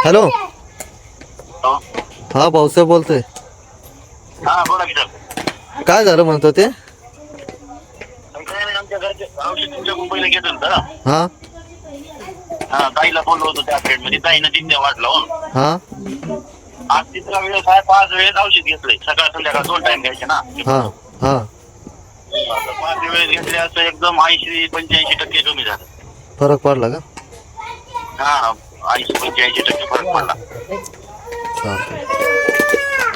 Hello. हो. भाऊसाहेब बोलतोय. हा बोला की काय झालं म्हणतो ते काय नाही आमच्या घरचे औषध तुमच्या मुंबईला घेत होतं हा. हा ताईला बोललो होतो त्या फ्रेंडमध्ये. ताईनं तिथे वाट लावून हा. आज तिसरा वेळेस आहे पाच वेळेस औषध घेतलंय. सकाळ संध्याकाळ दोन टाइम घ्यायचे ना. हा हा. आता पाच वेळेस घेतले असं एकदम ऐंशी पंच्याऐंशी टक्के कमी झालं. फरक पडला का? हा. ऐंशी पंच्याऐंशी टक्के फरक पडला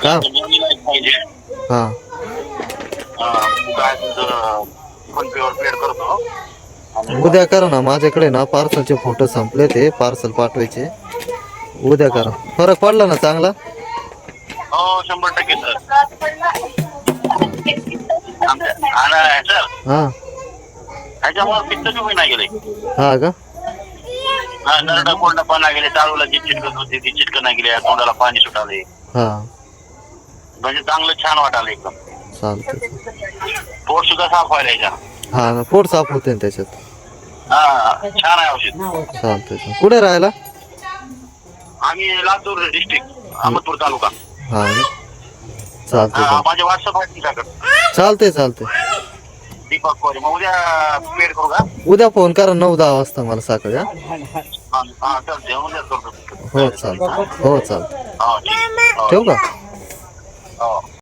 का? पाहिजे. हा. हा, काय तुझं फोन पे वर पेड करतो. उद्या करा ना माझ्याकडे ना पार्सलचे फोटो संपले ते पार्सल पाठवायचे. उद्या करा. फरक पडला ना चांगला? हो शंभर टक्के सर. आमच्या- आणि सर. हा. ह्याच्यामुळे पित्त कमी नाही गेले. हा का? हा नरडा कोंडा पाना गेले टाळूला जी चिटकत होती ती चिटकन गेली तोंडाला पाणी सुटाले. हा. म्हणजे चांगलं छान वाटायला एकदम. चालतंय. पोट सुद्धा साफ व्हायला याच्या हा ना पोट साफ होते ना त्याच्यात. हा छान आहे औषध. चालतंय कुठे राहायला? आम्ही लातूर डिस्ट्रिक्ट अहमदपूर तालुका. हा ना? चालतंय हा चालतंय. माझे व्हॉट्सअप आहे तुमच्याकडे. चालतंय चालतंय. दीपक कोरे मग उद्या पेड करू का? उद्या फोन करा नऊ दहा वाजता मला सकाळी हा. हा हा चालते उद्या करतो. हो चालतंय. हो चालतंय. हो ठीक. हो. ठेवू का?